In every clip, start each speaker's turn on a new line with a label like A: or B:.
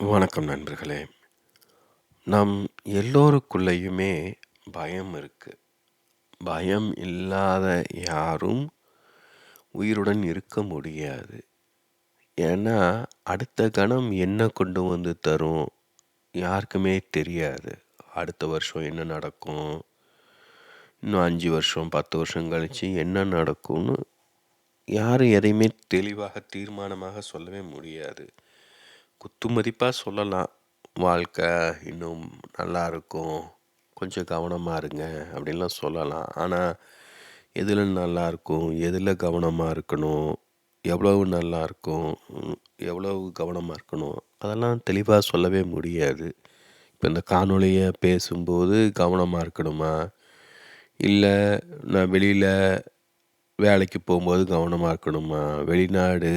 A: வணக்கம் நண்பர்களே. நம் எல்லோருக்குள்ளேயுமே பயம் இருக்குது பயம் இல்லாத யாரும் உயிருடன் இருக்க முடியாது. ஏன்னா, அடுத்த கணம் என்ன கொண்டு வந்து தரும்? யாருக்குமே தெரியாது. அடுத்த வருஷம் என்ன நடக்கும்? இன்னும் அஞ்சு வருஷம், 10 வருஷம் கழிச்சு என்ன நடக்கும்னு யாரும் எதையுமே தெளிவாக, தீர்மானமாக சொல்லவே முடியாது. குத்துமதிப்பாக சொல்லலாம். வாழ்க்கை இன்னும் நல்லா இருக்கும். கொஞ்சம் கவனமாக இருங்க அப்படின்லாம் சொல்லலாம். ஆனால் எதில் நல்லாயிருக்கும் எதில் கவனமாக இருக்கணும்? எவ்வளவு நல்லாயிருக்கும் எவ்வளவு கவனமாக இருக்கணும்? அதெல்லாம் தெளிவாக சொல்லவே முடியாது. இப்போ இந்த காணொலியை பேசும்போது கவனமாக இருக்கணுமா? இல்லை நான் வெளியில் வேலைக்கு போகும்போது கவனமாக இருக்கணுமா? வெளிநாடு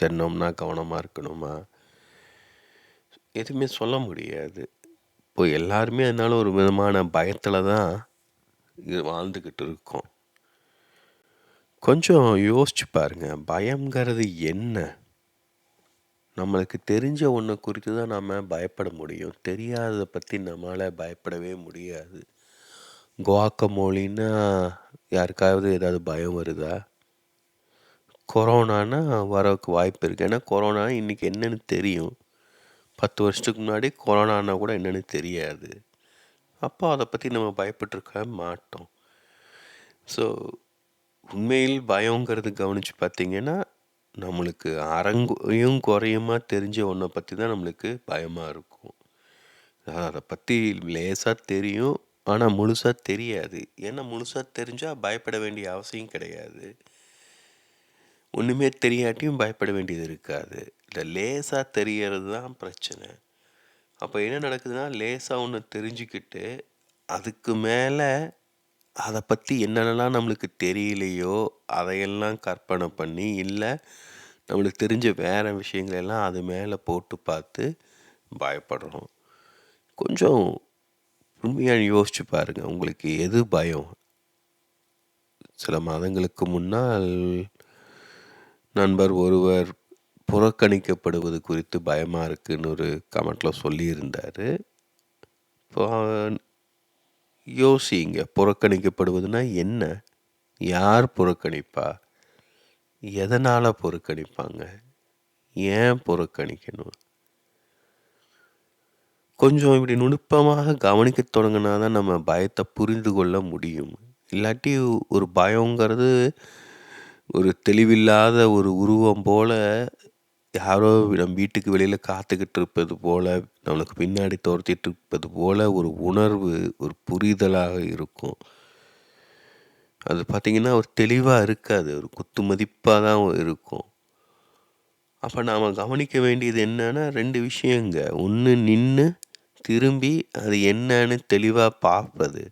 A: சென்னோம்னா கவனமாக இருக்கணுமா? எதுவுமே சொல்ல முடியாது. இப்போ எல்லாருமே அதனால ஒரு விதமான பயத்தில் தான் இது வாழ்ந்துக்கிட்டு இருக்கோம். கொஞ்சம் யோசிச்சு பாருங்க. பயம்ங்கிறது என்ன? நம்மளுக்கு தெரிஞ்ச ஒன்று குறித்து தான் நாம் பயப்பட முடியும். தெரியாததை பற்றி நம்மளால் பயப்படவே முடியாது. குவாக்கமோலின்னா யாருக்காவது ஏதாவது பயம் வருதா? கொரோனானா வரக்கு வாய்ப்பு இருக்குது ஏன்னா, கொரோனா இன்றைக்கி என்னன்னு தெரியும். 10 வருஷத்துக்கு முன்னாடி கொரோனானா கூட என்னென்னு தெரியாது. அப்போ அதை பற்றி நம்ம பயப்பட்டுருக்க மாட்டோம். ஸோ, உண்மையில் பயங்கிறது கவனிச்சு பார்த்தீங்கன்னா, நம்மளுக்கு அரங்கையும் குறையுமா தெரிஞ்ச ஒன்றை பற்றி தான் நம்மளுக்கு பயமாக இருக்கும். அதை பற்றி லேசாக தெரியும். ஆனால் முழுசாக தெரியாது. ஏன்னா, முழுசாக தெரிஞ்சால் பயப்பட வேண்டிய அவசியம் கிடையாது. ஒன்றுமே தெரியாட்டியும் பயப்பட வேண்டியது இருக்காது. இந்த லேசாக தெரியறது தான் பிரச்சனை. அப்போ என்ன நடக்குதுன்னா, லேசா ஒன்று தெரிஞ்சுக்கிட்டு, அதுக்கு மேலே அதை பற்றி என்னென்னலாம் நம்மளுக்கு தெரியலையோ, அதையெல்லாம் கற்பனை பண்ணி, இல்லை நம்மளுக்கு தெரிஞ்ச வேறு விஷயங்களெல்லாம் அது மேலே போட்டு பார்த்து பயப்படுறோம். கொஞ்சம் உண்மையாக யோசிச்சு பாருங்கள் உங்களுக்கு எது பயம்? சில மாதங்களுக்கு முன்னால் நண்பர் ஒருவர் புறக்கணிக்கப்படுவது குறித்து பயமாக இருக்குன்னு ஒரு கமெண்ட்டில் சொல்லியிருந்தார் இப்போ யோசிங்க. புறக்கணிக்கப்படுவதுன்னா என்ன? யார் புறக்கணிப்பா? எதனால் புறக்கணிப்பாங்க? ஏன் புறக்கணிக்கணும்? கொஞ்சம் இப்படி நுணுப்பமாக கவனிக்கத் தொடங்கினா தான் நம்ம பயத்தை புரிந்து கொள்ள முடியும். இல்லாட்டி ஒரு பயங்கிறது ஒரு தெளிவில்லாத ஒரு உருவம் போல, யாரோ நம் வீட்டுக்கு வெளியில் காத்துக்கிட்டு இருப்பது போல் நம்மளுக்கு பின்னாடி துரத்திட்டு இருப்பது போல் ஒரு உணர்வு, ஒரு புரிதலாக இருக்கும். அது பார்த்தீங்கன்னா, ஒரு தெளிவாக இருக்காது. ஒரு குத்து மதிப்பாக தான் இருக்கும். அப்போ நாம் கவனிக்க வேண்டியது என்னென்னா ரெண்டு விஷயங்க. ஒன்று நின்று திரும்பி அது என்னன்னு தெளிவாக பார்ப்பது.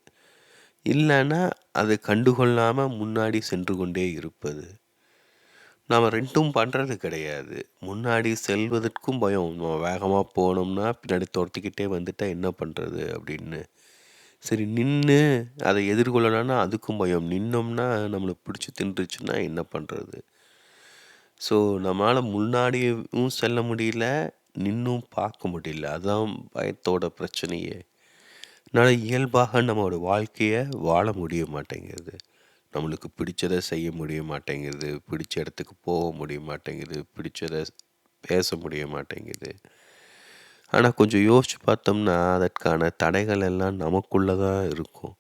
A: இல்லைன்னா அதை கண்டுகொள்ளாமல் முன்னாடி சென்று கொண்டே இருப்பது. நாம் ரெண்டும் பண்ணுறது கிடையாது. முன்னாடி செல்வதற்கும் பயம். நம்ம வேகமாக போனோம்னா, பின்னாடி துரத்திக்கிட்டே வந்துட்டால் என்ன பண்ணுறது அப்படின்னு. சரி நின்று அதை எதிர்கொள்ளணும்னா அதுக்கும் பயம். நின்னோம்னா நம்மளை பிடிச்சி தின்றுச்சுன்னா என்ன பண்ணுறது ஸோ, நம்மளால் முன்னாடியும் செல்ல முடியல, நின்னும் பார்க்க முடியல. அதான் பயத்தோட பிரச்சனையே. அதனால் இயல்பாக நம்மளோட வாழ்க்கையை வாழ முடிய மாட்டேங்குது. நம்மளுக்கு பிடிச்சத செய்ய முடிய மாட்டேங்குது. பிடிச்ச இடத்துக்கு போக முடிய மாட்டேங்குது. பிடிச்சதை பேச முடிய மாட்டேங்குது. ஆனால் கொஞ்சம் யோசிச்சு பார்த்தோம்னா, அதற்கான தடைகள் எல்லாம் நமக்குள்ளே தான் இருக்கும்.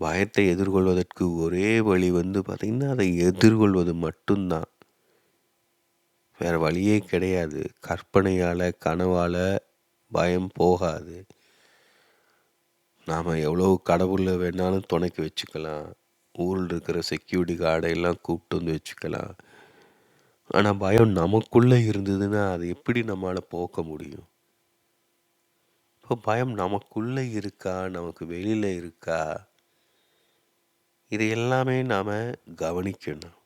A: பயத்தை எதிர்கொள்வதற்கு ஒரே வழி வந்து பார்த்திங்கன்னா அதை எதிர்கொள்வது மட்டும் தான். வழியே கிடையாது. கற்பனையால் கனவால் பயம் போகாது. நாம் எவ்வளோ கடவுளில் வேணாலும் துணைக்கு வச்சுக்கலாம். ஊரில் இருக்கிற செக்யூரிட்டி கார்டை எல்லாம் கூப்பிட்டு வந்து வச்சுக்கலாம். ஆனால் பயம் நமக்குள்ளே இருந்ததுன்னா, அது எப்படி நம்மளால் போக்க முடியும்? இப்போ பயம் நமக்குள்ளே இருக்கா? நமக்கு வெளியில் இருக்கா? இது எல்லாமே நாம் கவனிக்கணும்.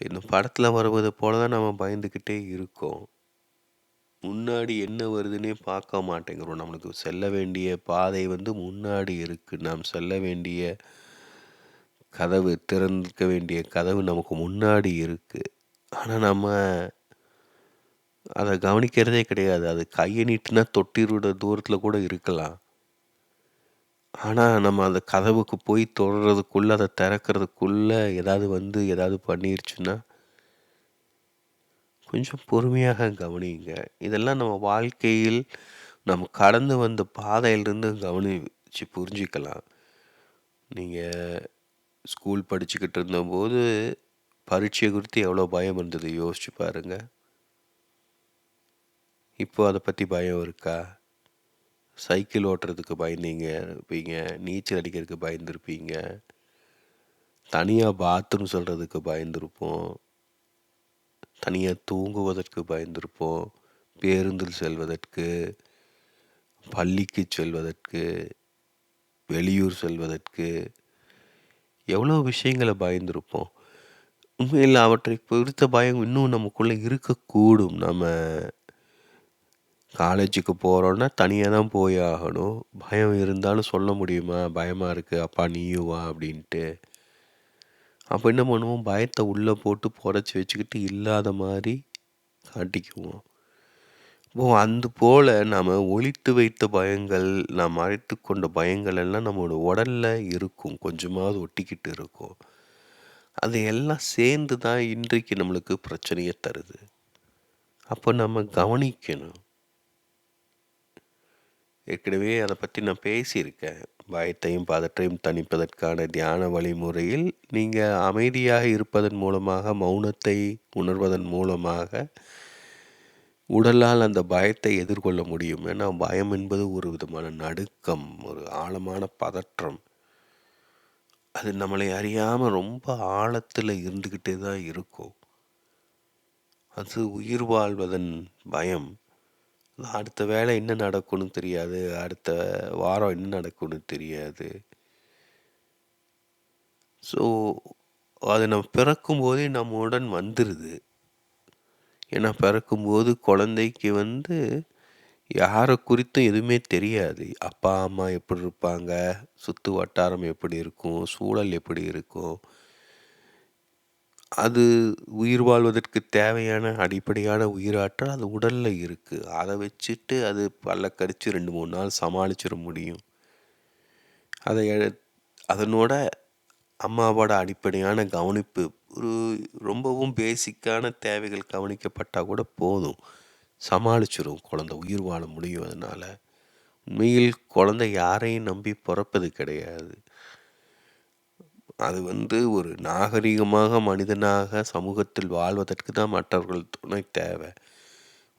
A: இந்த படத்தில் வருவது போல தான் நம்ம பயந்துக்கிட்டே இருக்கோம். முன்னாடி என்ன வருதுன்னே பார்க்க மாட்டேங்கிறோம். நம்மளுக்கு செல்ல வேண்டிய பாதை வந்து முன்னாடி இருக்குது நாம் செல்ல வேண்டிய கதவு திறந்துக்க வேண்டிய கதவு நமக்கு முன்னாடி இருக்குது ஆனால் நம்ம அதை கவனிக்கிறதே கிடையாது. அது கையை நீட்டுனா தொட்டிருட தூரத்தில் கூட இருக்கலாம். ஆனால் நம்ம அந்த கதவுக்கு போய் தொடர்றதுக்குள்ளே அதை திறக்கிறதுக்குள்ளே ஏதாவது வந்து ஏதாவது பண்ணிருச்சுன்னா கொஞ்சம் பொறுமையாக கவனியுங்க. இதெல்லாம் நம்ம வாழ்க்கையில் நம்ம கடந்து வந்த பாதையிலிருந்து கவனிச்சு புரிஞ்சுக்கலாம். நீங்கள் ஸ்கூல் படிச்சுக்கிட்டு இருந்தபோது, பரீட்சை குறித்து எவ்வளோ பயம் இருந்தது யோசிச்சு பாருங்க. இப்போ அதை பற்றி பயம் இருக்கா? சைக்கிள் ஓட்டுறதுக்கு பயந்தீங்க இருப்பீங்க. நீச்சல் அடிக்கிறதுக்கு பயந்துருப்பீங்க. தனியாக பாத்ரூம் சொல்கிறதுக்கு பயந்துருப்போம் தனியாக தூங்குவதற்கு பயந்திருப்போம். பேருந்தில் செல்வதற்கு, பள்ளிக்கு செல்வதற்கு, வெளியூர் செல்வதற்கு, எவ்வளோ விஷயங்கள பயந்திருப்போம். உண்மையில் அவற்றை குறித்த பயம் இன்னும் நமக்குள்ளே இருக்கக்கூடும். நம்ம காலேஜுக்கு போகிறோன்னா தனியாக தான் போய் ஆகணும். பயம் இருந்தாலும் சொல்ல முடியுமா? பயமாக இருக்கு. அப்பா நீயும் வா அப்படின்ட்டு. அப்போ என்ன பண்ணுவோம்? பயத்தை உள்ளே போட்டு புடச்சி வச்சுக்கிட்டு இல்லாத மாதிரி காட்டிக்குவோம். இப்போ அந்த போல் நாம் ஒழித்து வைத்த பயங்கள், நாம் மறைத்துக் கொண்ட பயங்கள் எல்லாம் நம்மளோட உடலில் இருக்கும். கொஞ்சமாவது ஒட்டிக்கிட்டு இருக்கும். அது எல்லாம் சேர்ந்து தான் இன்றைக்கு நம்மளுக்கு பிரச்சனையை தருது. அப்போ நம்ம கவனிக்கணும். ஏற்கனவே அதை பற்றி நான் பேசியிருக்கேன். பயத்தையும், பதற்றையும் தணிப்பதற்கான தியான வழிமுறையில், நீங்கள் அமைதியாக இருப்பதன் மூலமாக, மௌனத்தை உணர்வதன் மூலமாக, உடலால் அந்த பயத்தை எதிர்கொள்ள முடியும். ஏன்னா, பயம் என்பது ஒரு விதமான நடுக்கம், ஒரு ஆழமான பதற்றம். அது நம்மளை அறியாமல் ரொம்ப ஆழத்தில் இருந்துக்கிட்டே தான் இருக்கும். அது உயிர் வாழ்வதன் பயம். அடுத்த வேலை என்ன நடக்கும்னு தெரியாது. அடுத்த வாரம் என்ன நடக்கும்னு தெரியாது. ஸோ, அது நம்ம பிறக்கும்போதே நம்முடன் வந்துடுது ஏன்னா, பிறக்கும்போது குழந்தைக்கு வந்து யாரை குறித்தும் எதுவுமே தெரியாது. அப்பா, அம்மா எப்படி இருப்பாங்க? சுற்று வட்டாரம் எப்படி இருக்கும்? சூழல் எப்படி இருக்கும்? அது உயிர் வாழ்வதற்கு தேவையான அடிப்படையான உயிராற்றல் அது உடலில் இருக்குது அதை வச்சுட்டு அது பல்ல கரித்து ரெண்டு மூணு நாள் சமாளிச்சிட முடியும். அதை அதனோட அம்மாவோட அடிப்படையான கவனிப்பு ஒரு ரொம்பவும் பேசிக்கான தேவைகள் கவனிக்கப்பட்டால் கூட போதும். சமாளிச்சிடும் குழந்தை. உயிர் வாழ முடியும் அதனால் உண்மையில் குழந்தை யாரையும் நம்பி பிறப்பது கிடையாது. அது வந்து ஒரு நாகரிகமாக மனிதனாக சமூகத்தில் வாழ்வதற்கு தான் மற்றவர்கள் துணை தேவை.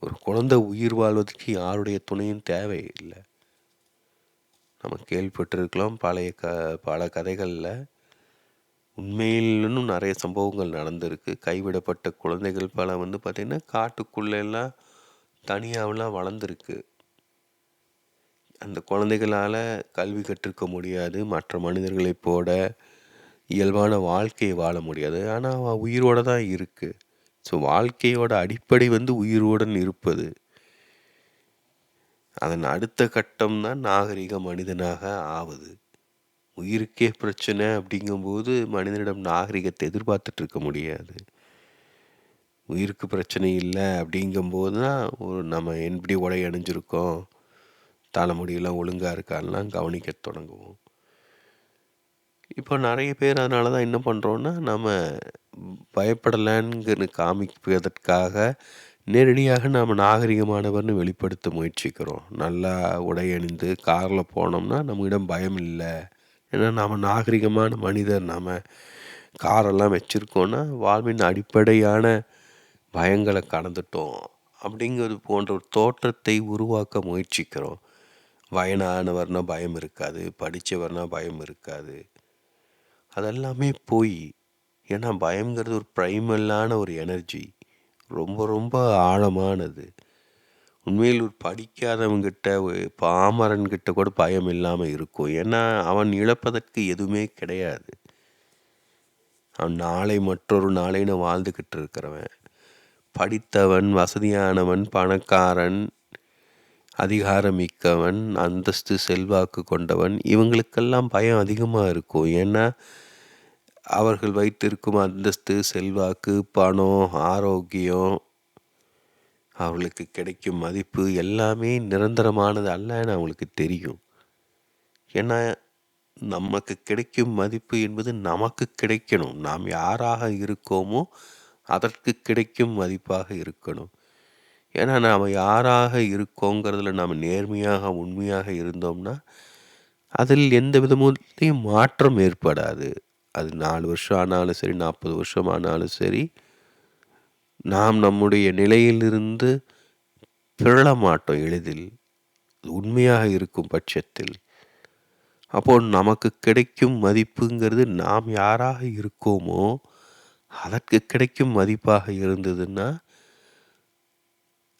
A: ஒரு குழந்தை உயிர் வாழ்வதற்கு யாருடைய துணையும் தேவையில்லை நம்ம கேள்விப்பட்டிருக்கலாம் பழைய க பல கதைகளில் உண்மையிலும் நிறைய சம்பவங்கள் நடந்திருக்கு. கைவிடப்பட்ட குழந்தைகள் பல வந்து பார்த்திங்கன்னா காட்டுக்குள்ளெல்லாம் எல்லாம் வளர்ந்துருக்கு அந்த குழந்தைகளால் கல்வி கற்றுக்க முடியாது. மற்ற மனிதர்களைப் போட இயல்பான வாழ்க்கையை வாழ முடியாது. ஆனால் அவன் உயிரோட தான் இருக்குது ஸோ, வாழ்க்கையோட அடிப்படை வந்து உயிருடன் இருப்பது. அதன் அடுத்த கட்டம் தான் நாகரீக மனிதனாக ஆவது. உயிருக்கே பிரச்சனை அப்படிங்கும்போது, மனிதனிடம் நாகரிகத்தை எதிர்பார்த்துட்டு இருக்க முடியாது. உயிருக்கு பிரச்சனை இல்லை அப்படிங்கும்போது தான், ஒரு நம்ம எப்படி உடை அணிஞ்சிருக்கோம்? தலைமுடியெல்லாம் ஒழுங்காக இருக்கான்லாம் கவனிக்க தொடங்குவோம். இப்போ நிறைய பேர் அதனால தான் என்ன பண்ணுறோன்னா நம்ம பயப்படலன்னு காமிப்பதற்காக, நேரடியாக நாம் நாகரிகமானவர்னு வெளிப்படுத்த முயற்சிக்கிறோம். நல்லா உடை அணிந்து காரில் போனோம்னா, நம்மிடம் பயம் இல்லை ஏன்னா, நாம் நாகரிகமான மனிதர். நாம் காரெல்லாம் வச்சுருக்கோன்னா வாழ்வின் அடிப்படையான பயங்களை கடந்துட்டோம். அப்படிங்கிறது போன்ற ஒரு தோற்றத்தை உருவாக்க முயற்சிக்கிறோம். வயனானவர்னால் பயம் இருக்காது. படித்தவர்னால் பயம் இருக்காது. அதெல்லாமே போய் ஏன்னா, பயம்ங்கிறது ஒரு ப்ரைமல்லான ஒரு எனர்ஜி. ரொம்ப ரொம்ப ஆழமானது. உண்மையில் ஒரு படிக்காதவங்கிட்ட பாமரன் பாமரன்கிட்ட கூட பயம் இல்லாமல் இருக்கும். ஏன்னா, அவன் இழப்பதற்கு எதுவுமே கிடையாது. அவன் நாளை மற்றொரு நாளைன்னு வாழ்ந்துக்கிட்டு இருக்கிறவன். படித்தவன், வசதியானவன், பணக்காரன், அதிகாரமிக்கவன், அந்தஸ்து, செல்வாக்கு கொண்டவன். இவங்களுக்கெல்லாம் பயம் அதிகமாக இருக்கும். ஏன்னா, அவர்கள் வைத்திருக்கும் அந்தஸ்து செல்வாக்கு பணம் ஆரோக்கியம் அவர்களுக்கு கிடைக்கும் மதிப்பு எல்லாமே நிரந்தரமானது அல்லன்னு அவங்களுக்கு தெரியும். ஏன்னா நமக்கு கிடைக்கும் மதிப்பு என்பது நமக்கு கிடைக்கணும். நாம் யாராக இருக்கோமோ அதற்கு கிடைக்கும் மதிப்பாக இருக்கணும். ஏன்னா நாம் யாராக இருக்கோங்கிறதுல நாம் நேர்மையாக உண்மையாக இருந்தோம்னா அதில் எந்த விதமும் மாற்றம் ஏற்படாது. அது நாலு வருஷம் ஆனாலும் சரி நாற்பது வருஷம் ஆனாலும் சரி நாம் நம்முடைய நிலையிலிருந்து பிறள மாட்டோம் எளிதில். உண்மையாக இருக்கும் பட்சத்தில். அப்போ நமக்கு கிடைக்கும் மதிப்புங்கிறது நாம் யாராக இருக்கோமோ அதற்கு கிடைக்கும் மதிப்பாக இருந்ததுன்னா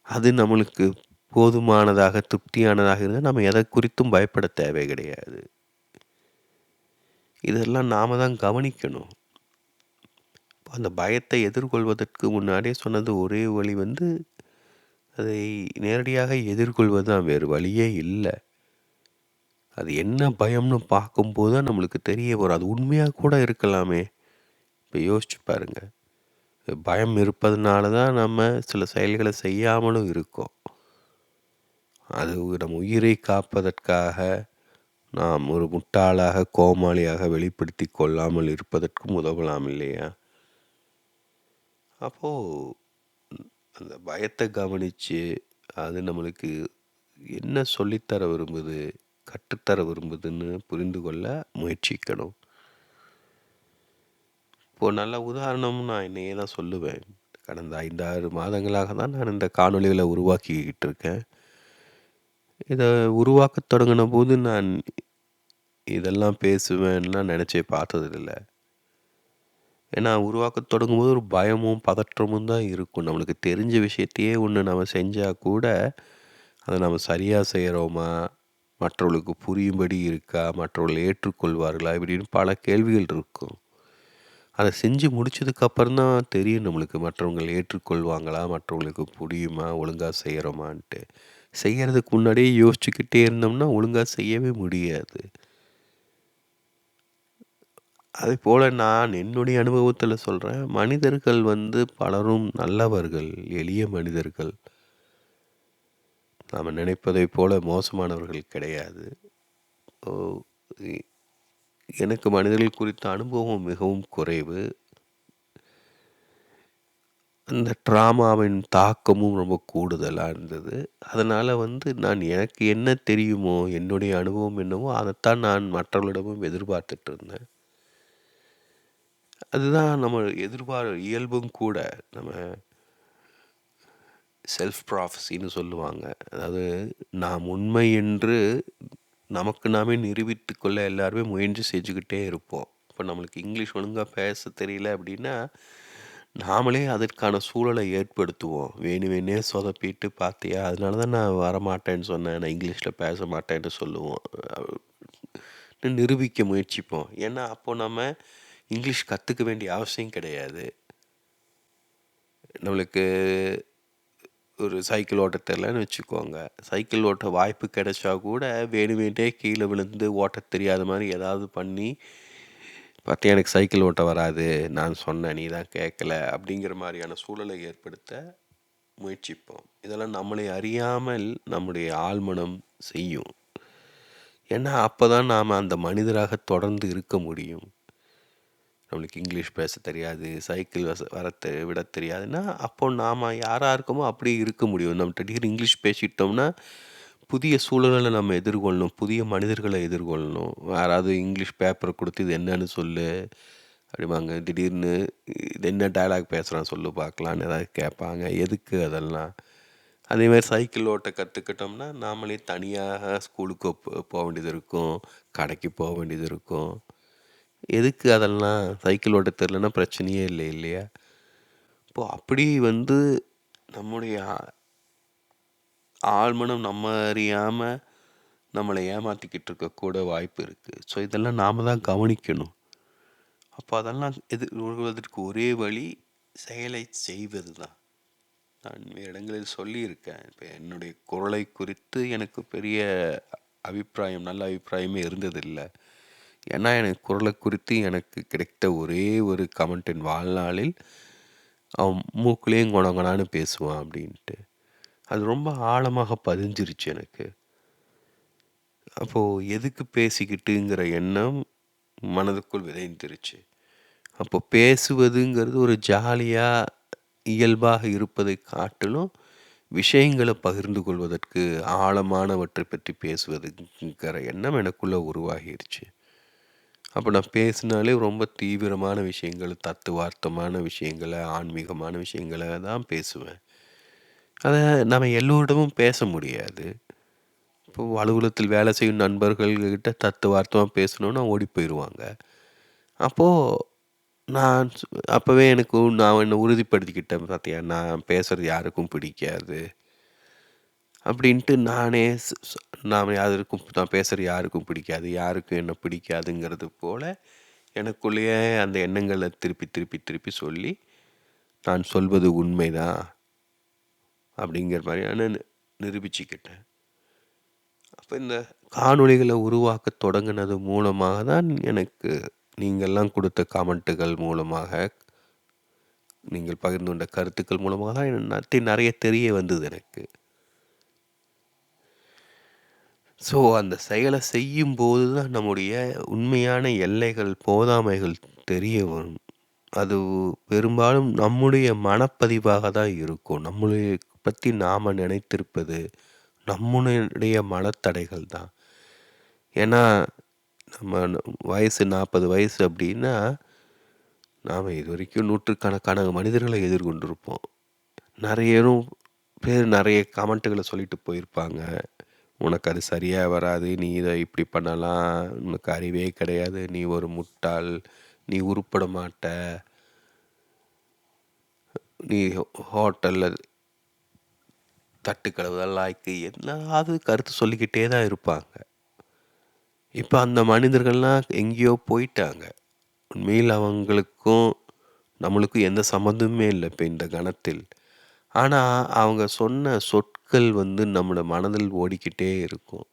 A: அது நம்மளுக்கு போதுமானதாக திருப்தியானதாக இருந்தால் நம்ம எதை குறித்தும் பயப்பட தேவை கிடையாது. இதெல்லாம் நாம் தான் கவனிக்கணும். அந்த பயத்தை எதிர்கொள்வதற்கு முன்னாடியே சொன்னது ஒரே வழி வந்து அதை நேரடியாக எதிர்கொள்வது தான் வேறு வழியே இல்லை. அது என்ன பயம்னு பார்க்கும்போது தான் நம்மளுக்கு தெரிய வரும். அது உண்மையாக கூட இருக்கலாமே. இப்போ யோசிச்சு பாருங்கள் பயம் இருப்பதனால தான் நம்ம சில செயல்களை செய்யாமலும் இருக்கோம். அது நம் உயிரை காப்பதற்காக நாம் ஒரு முட்டாளாக கோமாளியாக வெளிப்படுத்தி கொள்ளாமல் இருப்பதற்கும் உதவலாம் இல்லையா? அப்போது அந்த பயத்தை கவனித்து அது நம்மளுக்கு என்ன சொல்லித்தர விரும்புது கற்றுத்தர விரும்புதுன்னு புரிந்து கொள்ள முயற்சிக்கணும். இப்போது நல்ல உதாரணம் நான் என்னையே தான் சொல்லுவேன். கடந்த ஐந்தாறு மாதங்களாக தான் நான் இந்த காணொலிகளை உருவாக்கிக்கிட்டு இருக்கேன் இதை உருவாக்க தொடங்கின போது நான் இதெல்லாம் பேசுவேன்லாம் நினச்சே பார்த்ததில்லை. ஏன்னா உருவாக்க தொடங்கும்போது ஒரு பயமும் பதற்றமும் தான் இருக்கும். நம்மளுக்கு தெரிஞ்ச விஷயத்தையே ஒன்று நம்ம செஞ்சால் கூட அதை நம்ம சரியாக செய்கிறோமா மற்றவர்களுக்கு புரியும்படி இருக்கா? மற்றவர்கள் ஏற்றுக்கொள்வார்களா? இப்படின்னு பல கேள்விகள் இருக்கும். அதை செஞ்சு முடிச்சதுக்கப்புறம் தான் தெரியும் நம்மளுக்கு மற்றவங்க ஏற்றுக்கொள்வாங்களா மற்றவங்களுக்கு புரியுமா ஒழுங்காக செய்கிறோமான்ட்டு செய்கிறதுக்கு முன்னாடியே யோசிச்சுக்கிட்டே இருந்தோம்னா ஒழுங்காக செய்யவே முடியாது. அதே போல் நான் என்னுடைய அனுபவத்தில் சொல்கிறேன் மனிதர்கள் வந்து பலரும் நல்லவர்கள் எளிய மனிதர்கள். நாம் நினைப்பதைப் போல மோசமானவர்கள் கிடையாது. எனக்கு மனிதர்கள் குறித்த அனுபவம் மிகவும் குறைவு. அந்த ட்ராமாவின் தாக்கமும் ரொம்ப கூடுதலாக இருந்தது. அதனால் வந்து நான் எனக்கு என்ன தெரியுமோ என்னுடைய அனுபவம் என்னவோ அதைத்தான் நான் மற்றவர்களிடமும் எதிர்பார்த்துட்டு இருந்தேன். அதுதான் நம்ம எதிர்பார் இயல்பும் கூட நம்ம செல்ஃப் ப்ராஃபஸின்னு சொல்லுவாங்க. அதாவது நாம் உண்மை என்று நமக்கு நாமே நிரூபித்து கொள்ள எல்லாருமே முயற்சி செஞ்சுக்கிட்டே இருப்போம். இப்போ நம்மளுக்கு இங்கிலீஷ் ஒழுங்காக பேச தெரியல அப்படின்னா நாமளே அதற்கான சூழலை ஏற்படுத்துவோம். வேணு வேணே சொதப்பிட்டு பார்த்தியா அதனால தான் நான் வரமாட்டேன்னு சொன்னேன். நான் இங்கிலீஷில் பேச மாட்டேன்னு சொல்லுவோம். நிரூபிக்க முயற்சிப்போம். ஏன்னா அப்போது நம்ம இங்கிலீஷ் கற்றுக்க வேண்டிய அவசியம் கிடையாது. நம்மளுக்கு ஒரு சைக்கிள் ஓட்ட தெரிலன்னு வச்சுக்கோங்க. சைக்கிள் ஓட்ட வாய்ப்பு கிடைச்சா கூட வேணுமேட்டே கீழே விழுந்து ஓட்ட தெரியாத மாதிரி ஏதாவது பண்ணி பார்த்து எனக்கு சைக்கிள் ஓட்ட வராது நான் சொன்னேன் நீ தான் கேட்கல அப்படிங்கிற மாதிரியான சூழலை ஏற்படுத்த முயற்சிப்போம். இதெல்லாம் நம்மளை அறியாமல் நம்முடைய ஆழ்மனம் செய்யும். ஏன்னா அப்போ தான் நாம் அந்த மனிதராக தொடர்ந்து இருக்க முடியும். நம்மளுக்கு இங்கிலீஷ் பேச தெரியாது சைக்கிள் வச வர விட தெரியாதுன்னா அப்போ நாம் யாராக இருக்கோமோ அப்படியே இருக்க முடியும். நம்ம திடீர்னு இங்கிலீஷ் பேசிட்டோம்னா புதிய சூழலை நம்ம எதிர்கொள்ளணும் புதிய மனிதர்களை எதிர்கொள்ளணும். யாராவது இங்கிலீஷ் பேப்பரை கொடுத்து இது என்னன்னு சொல்லு அப்படிம்பாங்க. திடீர்னு இது என்ன டைலாக் பேசுகிறான் சொல்லு பார்க்கலான்னு ஏதாவது கேட்பாங்க. எதுக்கு அதெல்லாம்? அதேமாதிரி சைக்கிள் ஓட்ட கற்றுக்கிட்டோம்னா நாமளே தனியாக ஸ்கூலுக்கு போக வேண்டியது இருக்கும் கடைக்கு போக வேண்டியது இருக்கும். எதுக்கு அதெல்லாம் சைக்கிள் ஓட்ட தெரிலனா பிரச்சனையே இல்லை இல்லையா? இப்போது அப்படி வந்து நம்முடைய ஆழ்மனம் நம்ம அறியாமல் நம்மளை ஏமாற்றிக்கிட்டு இருக்கக்கூட வாய்ப்பு இருக்குது ஸோ இதெல்லாம் நாம் தான் கவனிக்கணும். அப்போ அதெல்லாம் எதிர்கொள்வதற்கு ஒரே வழி செயலை செய்வது தான். நான் இடங்களில் சொல்லியிருக்கேன். இப்போ என்னுடைய குரலை குறித்து எனக்கு பெரிய அபிப்பிராயம் நல்ல அபிப்பிராயமே இருந்ததில்லை. ஏன்னா எனக்கு குரலை குறித்து எனக்கு கிடைத்த ஒரே ஒரு கமெண்ட் என் வாழ்நாளில் அவன் மூக்குலேயும் குணங்கணான்னு பேசுவான் அப்படின்ட்டு. அது ரொம்ப ஆழமாக பதிஞ்சிருச்சு எனக்கு. அப்போது எதுக்கு பேசிக்கிட்டுங்கிற எண்ணம் மனதுக்குள் விதைந்துருச்சு. அப்போ பேசுவதுங்கிறது ஒரு ஜாலியாக இயல்பாக இருப்பதை காட்டிலும் விஷயங்களை பகிர்ந்து கொள்வதற்கு ஆழமானவற்றை பற்றி பேசுவதுங்கிற எண்ணம் எனக்குள்ளே உருவாகிருச்சு. அப்போ நான் பேசினாலே ரொம்ப தீவிரமான விஷயங்கள் தத்துவார்த்தமான விஷயங்களை ஆன்மீகமான விஷயங்களை தான் பேசுவேன். அதை நம்ம எல்லோரிடமும் பேச முடியாது. இப்போ அலுவலகத்தில் வேலை செய்யும் நண்பர்கள்கிட்ட தத்துவார்த்தமாக பேசணுன்னா ஓடி போயிடுவாங்க அப்போது நான் அப்போவே எனக்கு நான் என்னை உறுதிப்படுத்திக்கிட்டேன் பார்த்தியா நான் பேசுகிறது யாருக்கும் பிடிக்காது. அப்படின்ட்டு நானே நாம் யாருக்கும் நான் பேசுகிற யாருக்கும் பிடிக்காது. யாருக்கும் என்ன பிடிக்காதுங்கிறது போல் எனக்குள்ளேயே அந்த எண்ணங்களை திருப்பி திருப்பி திருப்பி சொல்லி நான் சொல்வது உண்மைதான் அப்படிங்கிற மாதிரியான நிரூபிச்சுக்கிட்டேன். அப்போ இந்த காணொளிகளை உருவாக்க தொடங்கினது மூலமாக தான் எனக்கு நீங்கள்லாம் கொடுத்த காமெண்ட்டுகள் மூலமாக நீங்கள் பகிர்ந்து கொண்ட கருத்துக்கள் மூலமாக தான் நிறைய தெரிய வந்தது எனக்கு. ஸோ அந்த செயலை செய்யும்போது தான் நம்முடைய உண்மையான எல்லைகள் போதாமைகள் தெரிய வரும். அது பெரும்பாலும் நம்முடைய மனப்பதிவாக தான் இருக்கும். நம்மளுடைய பற்றி நாம் நினைத்திருப்பது நம்முடைய மனத்தடைகள் தான். ஏன்னா நம்ம வயசு நாற்பது வயசு அப்படின்னா நாம் இது வரைக்கும் நூற்றுக்கணக்கான மனிதர்களை எதிர்கொண்டிருப்போம். நிறையரும் பேர் நிறைய கமெண்ட்டுகளை சொல்லிட்டு போயிருப்பாங்க. உனக்கு அது சரியாக வராது நீ இதை இப்படி பண்ணலாம் உனக்கு அறிவே கிடையாது நீ ஒரு முட்டாள் நீ உருப்பட மாட்ட. நீ ஹோட்டலில் தட்டு கழுவுதல் லாய்க்கு என்னாவது கருத்து சொல்லிக்கிட்டே தான் இருப்பாங்க. இப்போ அந்த மனிதர்கள்லாம் எங்கேயோ போயிட்டாங்க. உண்மையில் அவங்களுக்கும் நம்மளுக்கும் எந்த சம்மந்தமுமே இல்லை இப்போ இந்த கணத்தில். ஆனால் அவங்க சொன்ன சொற் சொற்கள் வந்து நம்மளோட மனதில் ஓடிக்கிட்டே இருக்கும்.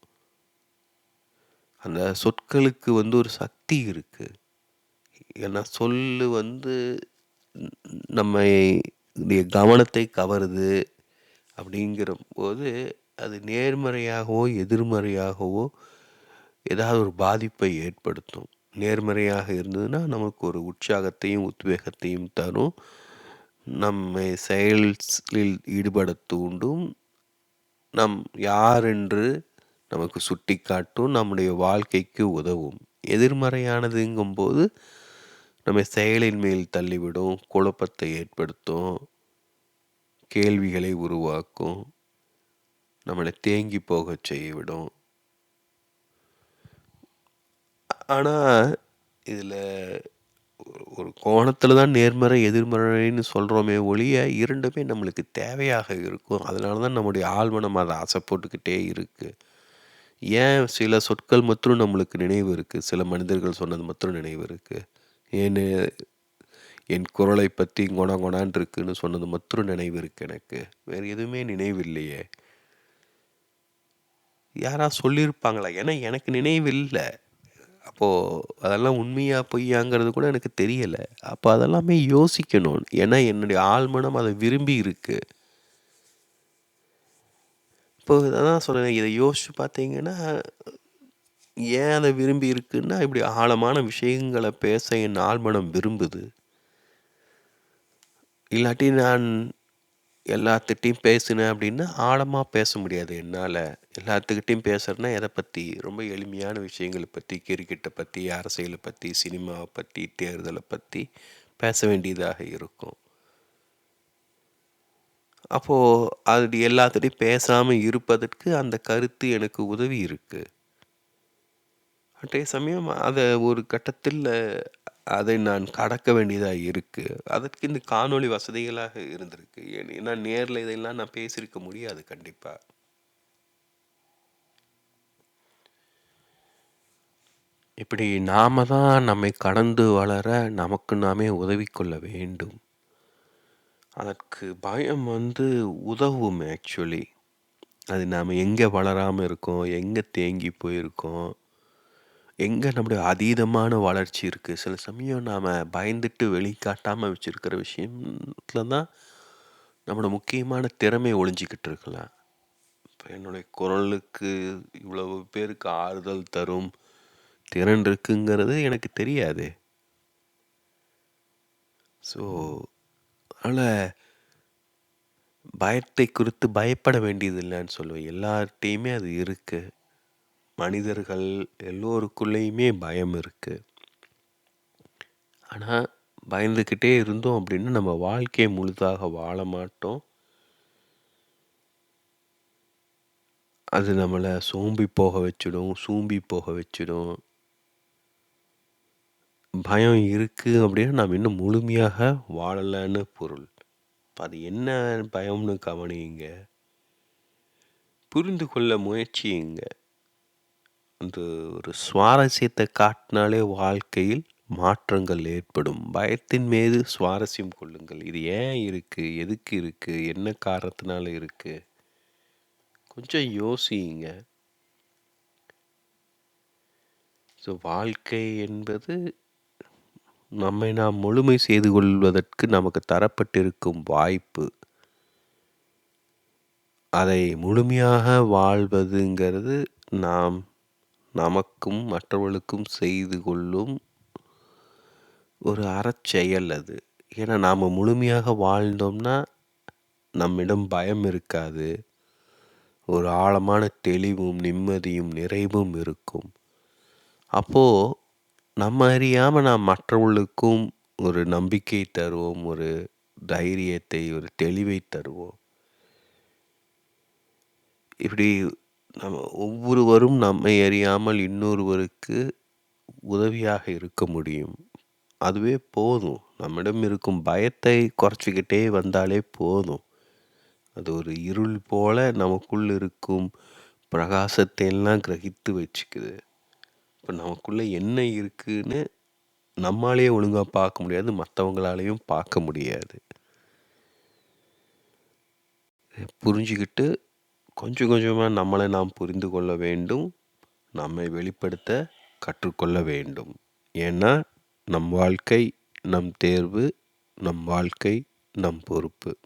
A: அந்த சொற்களுக்கு வந்து ஒரு சக்தி இருக்குது ஏன்னா சொல்லு வந்து நம்ம கவனத்தை கவருது அப்படிங்கிற போது அது நேர்மறையாகவோ எதிர்மறையாகவோ ஏதாவது ஒரு பாதிப்பை ஏற்படுத்தும். நேர்மறையாக இருந்ததுன்னா நமக்கு ஒரு உற்சாகத்தையும் உத்வேகத்தையும் தரும். நம்மை செயலில் ஈடுபட தூண்டும் நம் யார் என்று நமக்கு சுட்டி காட்டும் நம்முடைய வாழ்க்கைக்கு உதவும். எதிர்மறையானதுங்கும்போது நம்மை செயலின் மேல் தள்ளிவிடும் குழப்பத்தை ஏற்படுத்தும் கேள்விகளை உருவாக்கும் நம்மளை தேங்கி போக செய்யவிடும். ஆனால் இதில் ஒரு கோணத்தில் தான் நேர்மறை எதிர்மறைன்னு சொல்கிறோமே ஒழிய இரண்டுமே நம்மளுக்கு தேவையாக இருக்கும். அதனால தான் நம்முடைய ஆழ்மனம் அதை ஆசை போட்டுக்கிட்டே இருக்குது ஏன் சில சொற்கள் மற்றும் நம்மளுக்கு நினைவு இருக்குது சில மனிதர்கள் சொன்னது மற்றும் நினைவு இருக்குது ஏன்னு என் குரலை பற்றி குணகுணான் இருக்குன்னு சொன்னது மற்றும் நினைவு இருக்குது எனக்கு. வேறு எதுவுமே நினைவு இல்லையே. யாரா சொல்லியிருப்பாங்களா? ஏன்னா எனக்கு நினைவு இல்லை. அப்போது அதெல்லாம் உண்மையாக பொய்யாங்கிறது கூட எனக்கு தெரியலை. அப்போ அதெல்லாமே யோசிக்கணும். ஏன்னா என்னுடைய ஆழ்மனம் அதை விரும்பி இருக்கு. இப்போ அதான் சொல்கிறேன் இதை யோசிச்சு பார்த்தீங்கன்னா ஏன் அதை விரும்பி இருக்குன்னா இப்படி ஆழமான விஷயங்களை பேச என் ஆழ்மனம் விரும்புது. இல்லாட்டி நான் எல்லாத்துக்கிட்டையும் பேசினேன் அப்படின்னா ஆழமாக பேச முடியாது என்னால். எல்லாத்துக்கிட்டையும் பேசுகிறேன்னா எதை பற்றி ரொம்ப எளிமையான விஷயங்களை பற்றி கிரிக்கெட்டை பற்றி அரசியலை பற்றி சினிமாவை பற்றி தேர்தலை பற்றி பேச வேண்டியதாக இருக்கும். அப்போது அது எல்லாத்துட்டையும் பேசாமல் இருப்பதற்கு அந்த கருத்து எனக்கு உதவி இருக்குது அதே சமயம் அதை ஒரு கட்டத்தில் அதை நான் கடக்க வேண்டியதாக இருக்குது அதற்கு இந்த காணொளி வசதிகளாக இருந்திருக்கு. ஏன்னா நேரில் இதெல்லாம் நான் பேசியிருக்க முடியாது கண்டிப்பாக இப்படி நாம தான் நம்மை கடந்து வளர நமக்கு நாமே உதவி கொள்ள வேண்டும். அதற்கு பயம் வந்து உதவும் ஆக்சுவலி அது நாம் எங்கே வளராமல் இருக்கோம் எங்கே தேங்கி போயிருக்கோம் எங்கே நம்முடைய அதீதமான வளர்ச்சி இருக்குது சில சமயம் நாம் பயந்துட்டு வெளிக்காட்டாமல் வச்சுருக்கிற விஷயத்துல தான் நம்மளோட முக்கியமான திறமை ஒழிஞ்சிக்கிட்டு இருக்கலாம் இப்போ என்னுடைய குரலுக்கு இவ்வளவு பேருக்கு ஆறுதல் தரும் திறன் இருக்குங்கிறது எனக்கு தெரியாது. ஸோ அதனால் பயத்தை குறித்து பயப்பட வேண்டியதில்லைன்னு சொல்லுவேன். எல்லார்ட்டையுமே அது இருக்குது மனிதர்கள் எல்லோருக்குள்ளேயுமே பயம் இருக்குது ஆனால் பயந்துக்கிட்டே இருந்தோம் அப்படின்னா நம்ம வாழ்க்கையை முழுதாக வாழ மாட்டோம். அது நம்மளை சோம்பி போக வச்சிடும் சூம்பி போக வச்சிடும். பயம் இருக்குது அப்படின்னா நாம் இன்னும் முழுமையாக வாழலைன்னு பொருள். இப்போ அது என்ன பயம்னு கவனியுங்க. புரிந்து கொள்ள முயற்சியுங்க. அந்த ஒரு சுவாரஸ்யத்தை காட்டினாலே வாழ்க்கையில் மாற்றங்கள் ஏற்படும். பயத்தின் மீது சுவாரஸ்யம் கொள்ளுங்கள். இது ஏன் இருக்குது எதுக்கு இருக்குது என்ன காரணத்தினால இருக்குது கொஞ்சம் யோசிங்க ஸோ வாழ்க்கை என்பது நம்மை நாம் முழுமை செய்து கொள்வதற்கு நமக்கு தரப்பட்டிருக்கும் வாய்ப்பு. அதை முழுமையாக வாழ்வதுங்கிறது நாம் நமக்கும் மற்றவர்களுக்கும் செய்து கொள்ளும் ஒரு அறச்செயல் அது. ஏன்னா நாம் முழுமையாக வாழ்ந்தோம்னா நம்மிடம் பயம் இருக்காது. ஒரு ஆழமான தெளிவும் நிம்மதியும் நிறைவும் இருக்கும். அப்போது நம்ம அறியாமல் நாம் மற்றவர்களுக்கும் ஒரு நம்பிக்கை தருவோம் ஒரு தைரியத்தை ஒரு தெளிவை தருவோம். இப்படி நம்ம ஒவ்வொருவரும் நம்மை அறியாமல் இன்னொருவருக்கு உதவியாக இருக்க முடியும். அதுவே போதும். நம்மிடம் இருக்கும் பயத்தை குறைச்சிக்கிட்டே வந்தாலே போதும். அது ஒரு இருள் போல நமக்குள் இருக்கும் பிரகாசத்தை எல்லாம் கிரகித்து வச்சுக்குது. இப்போ நமக்குள்ளே என்ன இருக்குன்னு நம்மளாலே ஒழுங்காக பார்க்க முடியாது மற்றவங்களாலையும் பார்க்க முடியாது. புரிஞ்சுக்கிட்டு கொஞ்சம் கொஞ்சமாக நம்மளை நாம் புரிந்து கொள்ள வேண்டும் நம்மை வெளிப்படுத்த கற்றுக்கொள்ள வேண்டும். ஏன்னா நம் வாழ்க்கை நம் தேர்வு நம் வாழ்க்கை நம் பொறுப்பு.